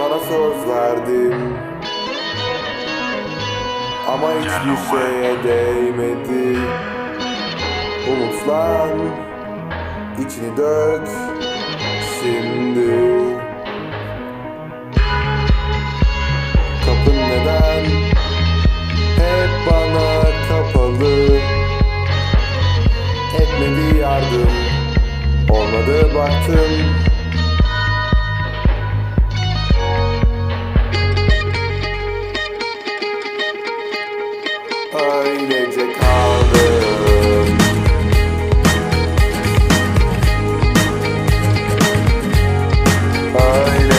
Sana söz verdim. Ama hiçbir şeye değmedi. Umutlan içini dök şimdi. Kapın neden hep bana kapalı? Etmedi yardım olmadı baktım gece kaldım. Böyle